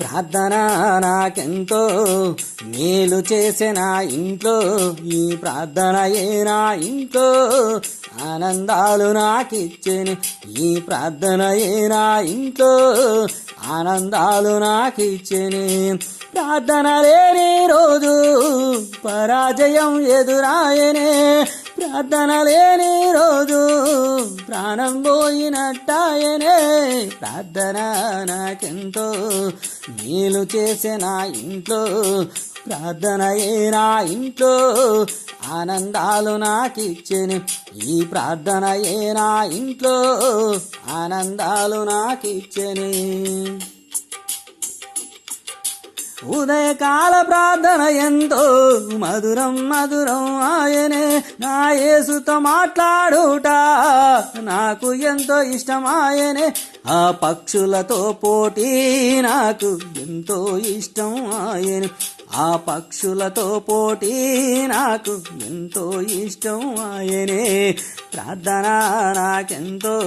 ప్రార్థన నాకెంతో మేలు చేసిన ఇంట్లో ఈ ప్రార్థనయే నా ఇంట్లో? ఆనందాలు నాకిచ్చేని ఈ ప్రార్థనయే నా ఇంట్లో? ఆనందాలు నాకిచ్చేని ప్రార్థన లేని రోజు పరాజయం ఎదురాయనే ప్రార్థన లేని రోజు ప్రాణం పోయినట్టాయనే ప్రార్థన నాకెంతో మేలు చేసే నా ఇంట్లో ప్రార్థనయే నా ఇంట్లో ఆనందాలు నాకిచ్చెని. ఈ ప్రార్థనయే నా ఇంట్లో ఆనందాలు నాకిచ్చెని. ఉదయకాల ప్రార్థన ఎంతో. మధురం మధురం ఆయనే. నా యేసుతో మాట్లాడుట నాకు ఎంతో ఇష్టం ఆయనే. ఆ పక్షులతో పోటీ నాకు ఎంతో ఇష్టం ఆయనే. ఆ పక్షులతో పోటీ నాకు ఎంతో ఇష్టం ఆయనే. ప్రార్థన నాకెంతో.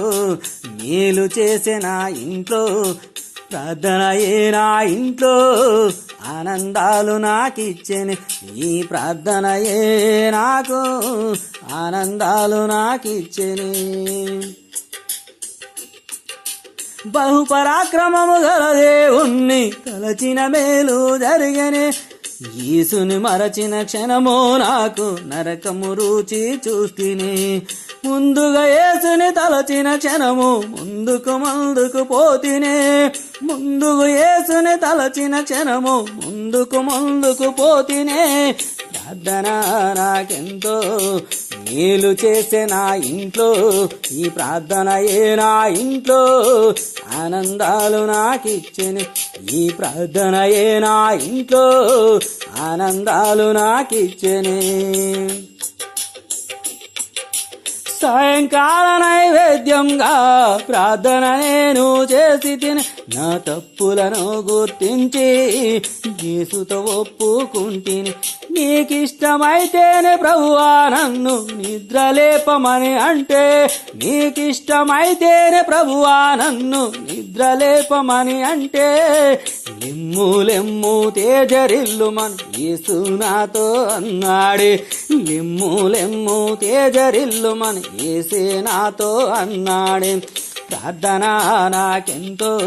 మేలు చేసే నా ఇంట్లో ప్రార్థనయే నా ఇంట్లో? ఆనందాలు నాకిచ్చెని ఈ ప్రార్థనయే నాకు? ఆనందాలు నాకిచ్చెని. బహుపరాక్రమము గల దేవుణ్ణి తలచిన మేలు జరిగనే. ఈసుని మరచిన క్షణము నాకు నరకము రుచి చూస్తిని. ముందుగా ఏసుని తలచిన క్షణము ముందుకు ముందుకు పోతినే. ముందుకు ఏసుని తలచిన క్షణము ముందుకు ముందుకు పోతినే ప్రార్థన నాకెంతో మేలు చేసే నా ఇంట్లో ఈ ప్రార్థనయే నా ఇంట్లో? ఆనందాలు నాకిచ్చెని ఈ ప్రార్థనయే నా ఇంట్లో? ఆనందాలు నాకిచ్చెని. సాయంకాల నైవేద్యంగా ప్రార్థన నేను చేసి తిని నా తప్పులను గుర్తించి గీసుతో ఒప్పుకుంటిని. నీకిష్టమైతేనే ప్రభువా నన్ను నిద్రలేపమని అంటే నీకిష్టమైతేనే ప్రభువా నన్ను నిద్రలేపమని అంటే లిమ్ములెమ్ము తేజరిల్లుమన్ తేజరిల్లుమని యేసు అన్నాడే. లిమ్ములెమ్ము లెమ్ము తేజరిల్లుమని ఏసే నాతో అన్నాడే. ప్రార్థన నాకెంతో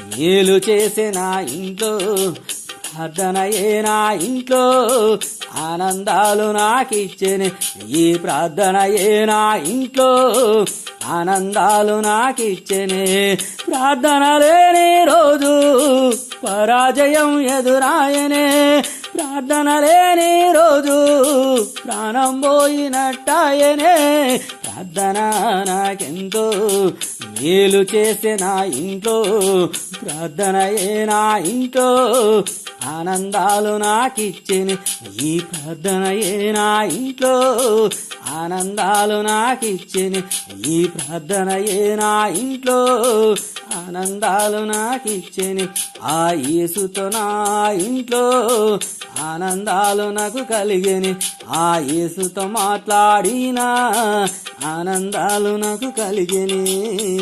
మేలు చేసిన ఇంట్లో ప్రార్థనయేనా ఇంట్లో ఆనందాలు నాకిచ్చెని. ఈ ప్రార్థనయేనా ఇంట్లో ఆనందాలు నాకిచ్చెని. ప్రార్థన లేని రోజు పరాజయం ఎదురాయనే. ప్రార్థన లేని రోజు ప్రాణం పోయినట్టాయనే. ప్రార్థన నాకెంతో మేలు చేసే నా ఇంట్లో ప్రార్థనయే నా ఇంట్లో ఆనందాలు నాకిచ్చెని ఈ ప్రార్థనయే నా ఇంట్లో ఆనందాలు నాకిచ్చెని ఈ ప్రార్థనయే నా ఇంట్లో ఆనందాలు నాకిచ్చెని ఆ యేసుతో నా ఇంట్లో ఆనందాలు నాకు కలిగేని ఆ యేసుతో మాట్లాడినా ఆనందాలు నాకు కలిగని.